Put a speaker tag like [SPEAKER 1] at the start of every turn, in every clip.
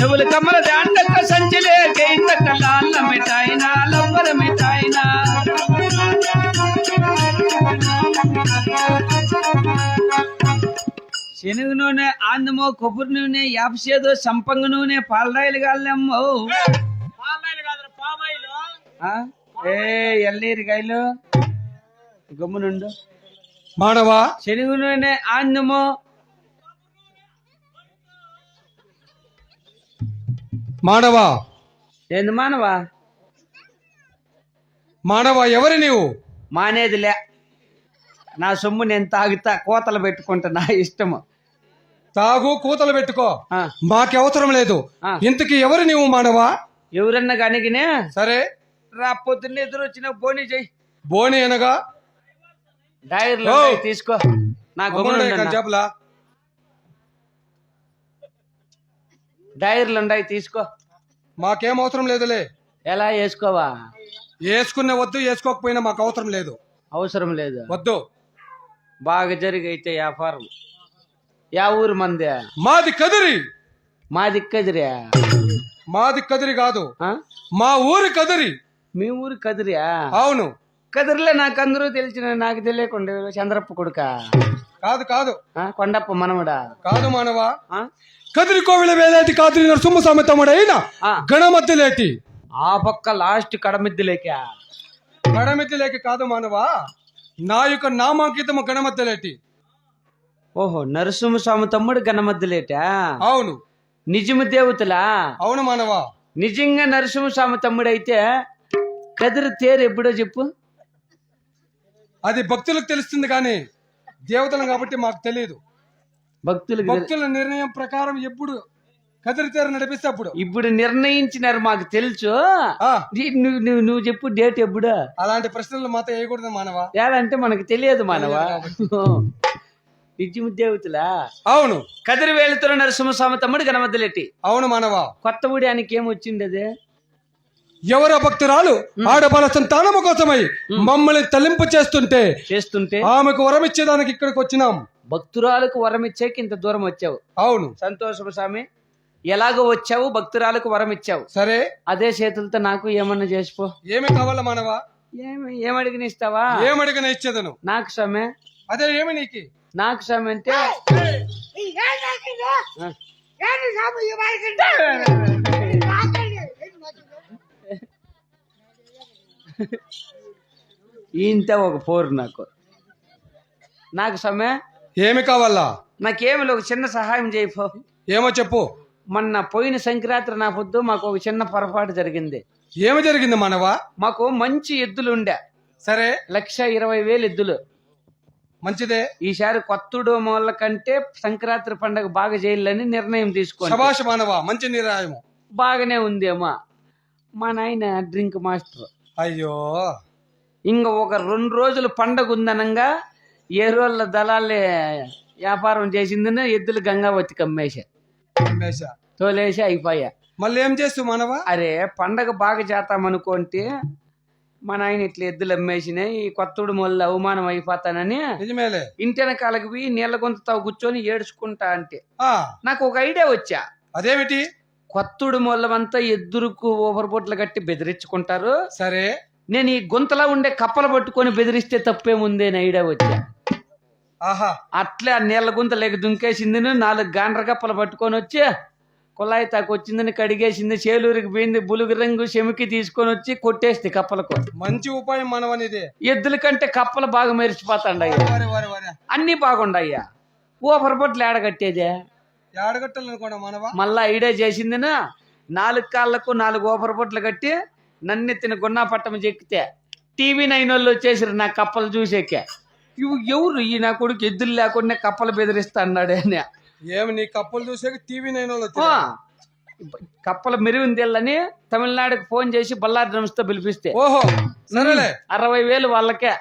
[SPEAKER 1] చెవులు కమ్మల దాండక్క సంచిలే కేంతక్క లాల్ల మిఠాయినా మిఠాయినా. శనగ నూనె ఆందమో కొబ్బరి నూనె యాపసేదో సంపంగ నూనె పాలరాయలు గాళ్ళమ్మో. ఆ? ఏ ఎల్లీరి కాయలు? గమ్మునుండు.
[SPEAKER 2] మానవా?
[SPEAKER 1] శనగ నూనె ఆందమో
[SPEAKER 2] మానవా?
[SPEAKER 1] ఏంది మానవా?
[SPEAKER 2] మానవా ఎవరు నీవు?
[SPEAKER 1] మానేదిలే నా సొమ్ము నేను తాగుతా కోతలు పెట్టుకుంటా నా ఇష్టము.
[SPEAKER 2] తాగు కూతలు పెట్టుకో. మాకు అవసరం లేదు. ఇంతకి ఎవరు నీవు మానవా?
[SPEAKER 1] ఎవరన్నా కనిగినే
[SPEAKER 2] సరే.
[SPEAKER 1] రా పొద్దున్న ఎదురు వచ్చిన బోని చెయ్యి.
[SPEAKER 2] బోని అనగా?
[SPEAKER 1] డైర్లు
[SPEAKER 2] ఓ.
[SPEAKER 1] ఉన్నాయి, తీసుకో. నా.
[SPEAKER 2] కంచెప్లా.
[SPEAKER 1] డైర్లు ఉన్నాయి తీసుకో.
[SPEAKER 2] మాకేం అవసరం లేదులే.
[SPEAKER 1] ఎలా వేసుకోవా?
[SPEAKER 2] వేసుకునే వద్దు వేసుకోకపోయినా మాకు అవసరం లేదు.
[SPEAKER 1] అవసరం లేదు.
[SPEAKER 2] వద్దు.
[SPEAKER 1] బాగా జరిగైతే వ్యాపారం యా ఊరు మందే?
[SPEAKER 2] మాది కదిరి.
[SPEAKER 1] మా దిక్కదిరా
[SPEAKER 2] మాది కదిరి కాదు? మా ఊరి కదిరి.
[SPEAKER 1] మీ ఊరు కదిరియా
[SPEAKER 2] అవును.
[SPEAKER 1] కదిరిలే నాకు అందరూ తెలిసిన నాకు తెలియకుండా చంద్రప్ప కొడుక.
[SPEAKER 2] కాదు కాదు.
[SPEAKER 1] కొండప్ప మనముడా
[SPEAKER 2] కాదు మానవా.
[SPEAKER 1] ఆ?
[SPEAKER 2] కదిరి కోవిల వేలేటి కాదిరి నరసింహ సమేతముడైన
[SPEAKER 1] ఆ.
[SPEAKER 2] గణమధ్యలేటి
[SPEAKER 1] ఆ పక్క లాస్ట్ కడమిద్దులేక.
[SPEAKER 2] గణమధ్యలేకి కాదు మానవా. నా యొక్క నామాంకితము గణమధ్యలేటి
[SPEAKER 1] ఓహో నరసింహస్వామి తమ్ముడు గణమద్దులేటా?
[SPEAKER 2] అవును.
[SPEAKER 1] నిజము దేవతలా?
[SPEAKER 2] అవును మానవా.
[SPEAKER 1] నిజంగా నరసింహస్వామి తమ్ముడు అయితే కదిరి తేరు ఎప్పుడో చెప్పు.
[SPEAKER 2] అది భక్తులకు తెలుస్తుంది కానీ దేవతలం కాబట్టి మాకు తెలియదు.
[SPEAKER 1] భక్తులకు తెలి-
[SPEAKER 2] భక్తుల నిర్ణయం ప్రకారం ఎప్పుడు కదిరి తేరు నడిపిస్తే అప్పుడు.
[SPEAKER 1] ఇప్పుడు నిర్ణయించినారు మాకు తెలుసు. నువ్వు నువ్వు చెప్పు డేట్ ఎప్పుడు?
[SPEAKER 2] అలాంటి ప్రశ్నలు మాతో వేయకూడదు మానవా?
[SPEAKER 1] ఏదంటే మనకు తెలియదు మానవా? నిజము దేవతలా?
[SPEAKER 2] అవును.
[SPEAKER 1] కదిరి వేలుతున్న నరసింహస్వామి తమ్ముడు గణమద్దులెట్టి.
[SPEAKER 2] అవును మానవా.
[SPEAKER 1] కొత్త ఊడానికి ఏమొచ్చింది అది?
[SPEAKER 2] ఎవరో భక్తురాలు ఆడబల సంతానము కోసమై మమ్మల్ని తలింపు చేస్తుంటే
[SPEAKER 1] చేస్తుంటే
[SPEAKER 2] ఆమెకు వరం ఇచ్చేదానికి ఇక్కడికి వచ్చినాం
[SPEAKER 1] భక్తురాలకు వరం ఇచ్చాక ఇంత దూరం వచ్చావు
[SPEAKER 2] అవును
[SPEAKER 1] సంతోషము స్వామి ఎలాగో వచ్చావు భక్తురాలకు వరం ఇచ్చావు
[SPEAKER 2] సరే
[SPEAKER 1] అదే చేతులతో నాకు ఏమన్నా చేసిపో
[SPEAKER 2] ఏమి కావాలా మానవా
[SPEAKER 1] ఏమి ఏమడిగిన ఇస్తావా
[SPEAKER 2] ఏమడిగిన ఇచ్చేదను
[SPEAKER 1] నాకు స్వామి
[SPEAKER 2] అదే ఏమి నీకి
[SPEAKER 1] నాకు స్వామి అంటే ఇంత ఒక పోరు నాకు. నాకు స్వామి
[SPEAKER 2] ఏమి కావాలా?
[SPEAKER 1] నాకేమి ఒక చిన్న సహాయం చేయపో
[SPEAKER 2] ఏమో చెప్పు.
[SPEAKER 1] మొన్న పోయిన సంక్రాంతి నా పొద్దు మాకు ఒక చిన్న పొరపాటు జరిగింది.
[SPEAKER 2] ఏమి జరిగింది మానవా?
[SPEAKER 1] మాకు మంచి ఎద్దులు ఉండే
[SPEAKER 2] సరే.
[SPEAKER 1] లక్ష ఇరవై వేలు ఎద్దులు.
[SPEAKER 2] మంచిదే.
[SPEAKER 1] ఈసారి కొత్తడు మొల్ల కంటే సంక్రాంతి పండగ బాగా చేయాలని నిర్ణయం తీసుకోండి.
[SPEAKER 2] శభాష్ మానవా మంచి నిర్ణయము
[SPEAKER 1] బాగానే ఉందేమో. మా నాయన డ్రింక్ మాస్టర్.
[SPEAKER 2] అయ్యో.
[SPEAKER 1] ఇంక ఒక రెండు రోజులు పండగ ఉందనంగా ఏ రోజుల దళాలే వ్యాపారం చేసిందని ఎద్దులు గంగావతికి అమ్మేసా
[SPEAKER 2] రమేష.
[SPEAKER 1] తోలేసి అయిపోయా.
[SPEAKER 2] మళ్ళీ ఏం చేస్తూ మానవా?
[SPEAKER 1] అరే పండగ బాగా చేస్తామనుకుంటే మా నాయన ఇట్లా ఎద్దులు అమ్మేసినాయి ఈ కొత్తడు మొల్ల అవమానం అయిపోతానని
[SPEAKER 2] నిజమేలే.
[SPEAKER 1] ఇంటి వెనకాలకి పోయి నీళ్ళ గొంతుతో కూర్చొని ఏడ్చుకుంటా అంటే. నాకు ఒక ఐడియా వచ్చా.
[SPEAKER 2] అదేమిటి?
[SPEAKER 1] కొత్తడు మొల్లమంతా ఎద్దురుకు ఓవర్ బొట్లు కట్టి బెదిరించుకుంటారు.
[SPEAKER 2] సరే.
[SPEAKER 1] నేను ఈ గుంతలో ఉండే కప్పలు పట్టుకొని బెదిరిస్తే తప్పేముంది ఐడియా వచ్చా.
[SPEAKER 2] ఆహా.
[SPEAKER 1] అట్లే ఆ నీళ్ళ గుంత లేక దుంకేసింది నాలుగు గాండ్ర కప్పలు పట్టుకొని వచ్చి కుళాయి తాకు వచ్చిందని కడిగేసింది చేలూరికి పోయింది బులుగు రంగు చెమికి తీసుకొని వచ్చి కొట్టేస్తే కప్పలకు.
[SPEAKER 2] మంచి ఉపాయం మానవనిది.
[SPEAKER 1] ఎద్దుల కంటే కప్పలు బాగా మెరిచిపోతాండయ్యా
[SPEAKER 2] వరే వరే వరే.
[SPEAKER 1] అన్నీ బాగుండయ్యా. ఓవర్ బొట్లు ఏడగట్టేదే మళ్ళా ఐడియా చేసిందినా? నాలుగు కాళ్ళకు నాలుగు ఓఫర్ బొట్లు కట్టి నన్నెత్తిన గున్నా పట్టం చెక్కితే టీవీ నైన్ వాళ్ళు వచ్చేసారు నా కప్పలు చూసేకే. ఇవి ఎవరు ఈ నా కొడుకు ఎద్దులు లేకుండా కప్పలు బెదిరిస్తా అన్నాడే అని.
[SPEAKER 2] ఏమి నీ కప్పులు చూసాక టీవీ నైన్ వాళ్ళు.
[SPEAKER 1] కప్పల మెరుగుందేళ్ళని తమిళనాడుకి ఫోన్ చేసి బల్లారి డ్రమ్స్తో పిలిపిస్తే.
[SPEAKER 2] ఓహో సరేలే.
[SPEAKER 1] అరవై వేలు వాళ్ళకే.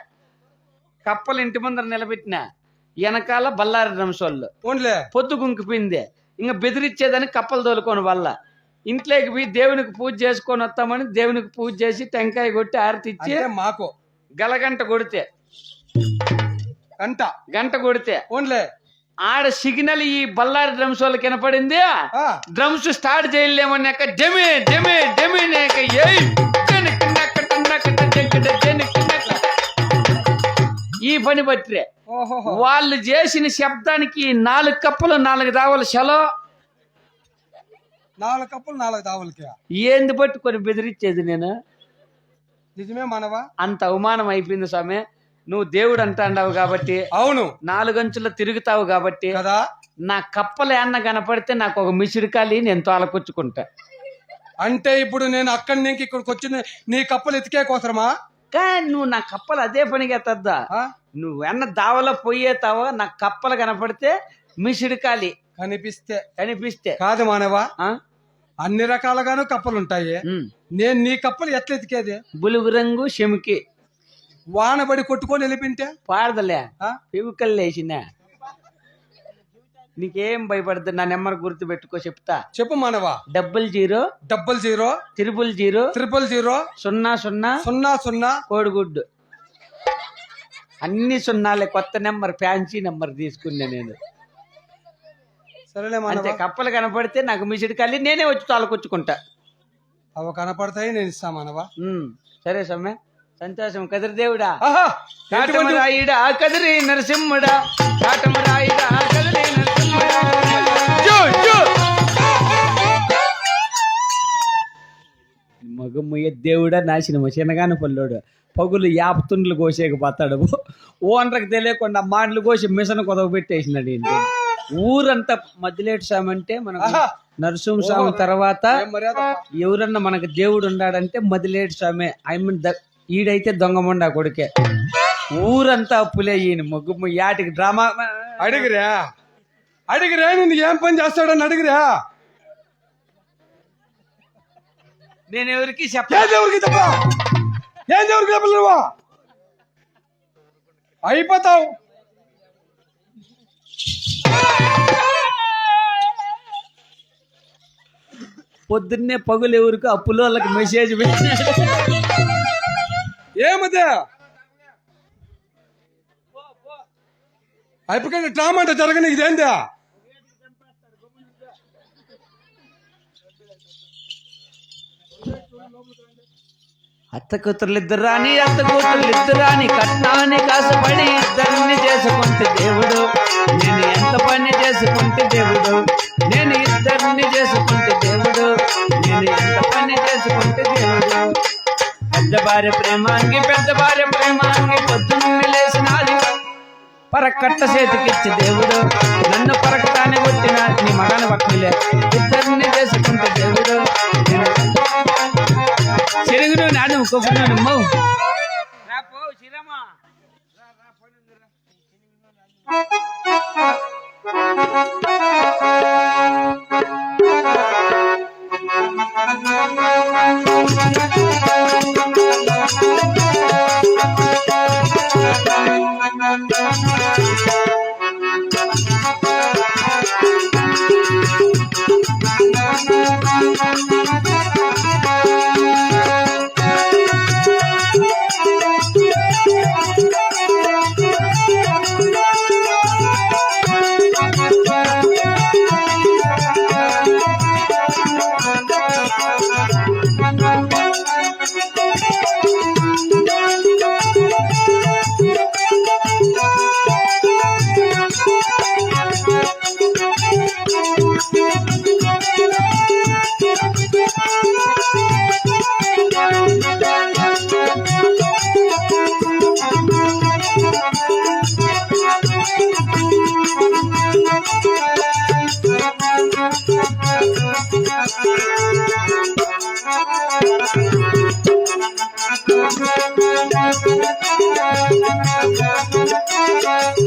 [SPEAKER 1] కప్పలు ఇంటి ముందర నిలబెట్టిన. వెనకాల బల్లారి వాళ్ళు
[SPEAKER 2] ఓన్లే
[SPEAKER 1] పొద్దు గుంకిపోయింది ఇంకా బెదిరించేదని కప్పలు తోలుకోని వల్ల. ఇంట్లోకి పోయి దేవునికి పూజ చేసుకొని వస్తామని దేవునికి పూజ చేసి టెంకాయ కొట్టి ఆరతి ఇచ్చి
[SPEAKER 2] మాకు.
[SPEAKER 1] గలగంట కొడితే.
[SPEAKER 2] గంట.
[SPEAKER 1] గంట కొడితే.
[SPEAKER 2] ఓన్లే
[SPEAKER 1] ఆడ సిగ్నల్ ఈ బల్లారి డ్రమ్స్ వాళ్ళకి వినపడింది.
[SPEAKER 2] ఆ,
[SPEAKER 1] డ్రమ్స్ స్టార్ట్ చేయలేమన్నాక డెమే డెమే డెమే నాక ఏయ్. పని బట్టిరే వాళ్ళు చేసిన శబ్దానికి నాలుగు కప్పులు నాలుగు దావలు సెలో
[SPEAKER 2] నాలుగు కప్పులు నాలుగు దావులకి.
[SPEAKER 1] ఏంది పట్టుకొని బెదిరించేది నేను?
[SPEAKER 2] నిజమే మనవా?
[SPEAKER 1] అంత అవమానం అయిపోయింది స్వామి. నువ్వు దేవుడు అంటాండావు కాబట్టి
[SPEAKER 2] అవును.
[SPEAKER 1] నాలుగంచులు తిరుగుతావు కాబట్టి
[SPEAKER 2] కదా?
[SPEAKER 1] నా కప్పలు ఏమన్నా కనపడితే నాకు ఒక మిసిరికాలి నేను తోలకొచ్చుకుంటా.
[SPEAKER 2] అంటే ఇప్పుడు నేను అక్కడి నుంచి ఇక్కడికి వచ్చిన నీ కప్పలు ఎతికే కోసరమా
[SPEAKER 1] కానీ నువ్వు నా కప్పలు అదే పనిగా తద్దా.
[SPEAKER 2] ఆ?
[SPEAKER 1] నువ్వు ఎన్న దావలో పోయేతావో నా కప్పలు కనపడితే మిసిడికాలి
[SPEAKER 2] కనిపిస్తే.
[SPEAKER 1] కనిపిస్తే.
[SPEAKER 2] కాదు మానవా? అన్ని రకాలుగాను కప్పలు ఉంటాయి. నేను నీ కప్పలు ఎట్లా ఎతికేది
[SPEAKER 1] బులుగు రంగు చెమికి.
[SPEAKER 2] వానబడి కొట్టుకొని వెళ్ళిపింటే
[SPEAKER 1] పాడదలే
[SPEAKER 2] ఆ?
[SPEAKER 1] నీకేం భయపడద్దు నా నెంబర్ గుర్తు పెట్టుకో చెప్తా.
[SPEAKER 2] చెప్పు మానవా.
[SPEAKER 1] Double zero
[SPEAKER 2] double zero
[SPEAKER 1] triple zero
[SPEAKER 2] triple zero
[SPEAKER 1] సున్నా సున్నా
[SPEAKER 2] సున్నా సున్నా
[SPEAKER 1] కోడిగుడ్డు. అన్ని సున్నాలే కొత్త నెంబర్ ఫ్యాన్సీ నెంబర్ తీసుకున్నా నేను.
[SPEAKER 2] సరేలే మానవా.
[SPEAKER 1] కప్పలు కనపడితే నాకు మిసిడి కలి నేనే వచ్చి తోలకొచ్చుకుంటా.
[SPEAKER 2] అవి కనపడతాయి నేను ఇస్తా మానవా.
[SPEAKER 1] సరే సమ్మె. సంతోషం కదిరి దేవుడా.
[SPEAKER 2] ఆహా ఎటువంటి-
[SPEAKER 1] కాటమరాయుడా కదిరి నరసింహుడా. కాటమరాయుడా కదిరి. మగమ్మయ్య దేవుడా నాశనము. చిన్నగాని పల్లోడు. పగులు యాపతుండ్లు కోసేకి పోతాడు ఓనర్కి తెలియకుండా మాటలు కోసి మిషన్ కొదవ పెట్టేసినాడు ఏంటి ఊరంతా మధ్యలేటి స్వామి అంటే మనకు. నరసింహ స్వామి తర్వాత ఎవరన్నా మనకు దేవుడు ఉన్నాడంటే మదిలేటి స్వామి. ఐ మీన్ ఈడైతే దొంగమండ కొడుకే. ఊరంతా అప్పులే ఈయన. ముగ్గు యాటికి డ్రామా
[SPEAKER 2] అడిగిరా? అడిగిరా నేను ఏం పని చేస్తాడని అడిగిరా?
[SPEAKER 1] నేను ఎవరికి చెప్ప
[SPEAKER 2] ఏం దేవుడికి చెప్ప? ఏం దేవుడికి చెప్పలు నువ్వు? అయిపోతావు.
[SPEAKER 1] పొద్దున్నే పగులు ఎవరికి అప్పుల వాళ్ళకి మెసేజ్ పెట్టినాడు
[SPEAKER 2] ఏమదే? అయిపోయి డ్రామా అంటే
[SPEAKER 1] అత్త కూతుర్లు ఇద్దరు రాని అత్త కూతుర్లు ఇద్దరు రాని కట్నాన్ని కాసపడి ఇద్దరిని చేసుకుంటే దేవుడు. నేను ఎంత పని చేసుకుంటే దేవుడు. నేను ఇద్దరిని చేసుకుంటే దేవుడు. నేను ఎంత పని చేసుకుంటే దేవుడు. పెద్ద భార్య ప్రేమాంగి పెద్ద భార్య ప్రేమాంగి పొద్దున్నే లేచినాది పరకట్ట చేతికిచ్చి దేవుడు. నన్ను పరకటాన్ని కొట్టిన నీ మగాని పట్టిలే ఇద్దరిని చేసుకుంటే దేవుడు. నేను చెరుగును నాడు కొబ్బరి మౌ.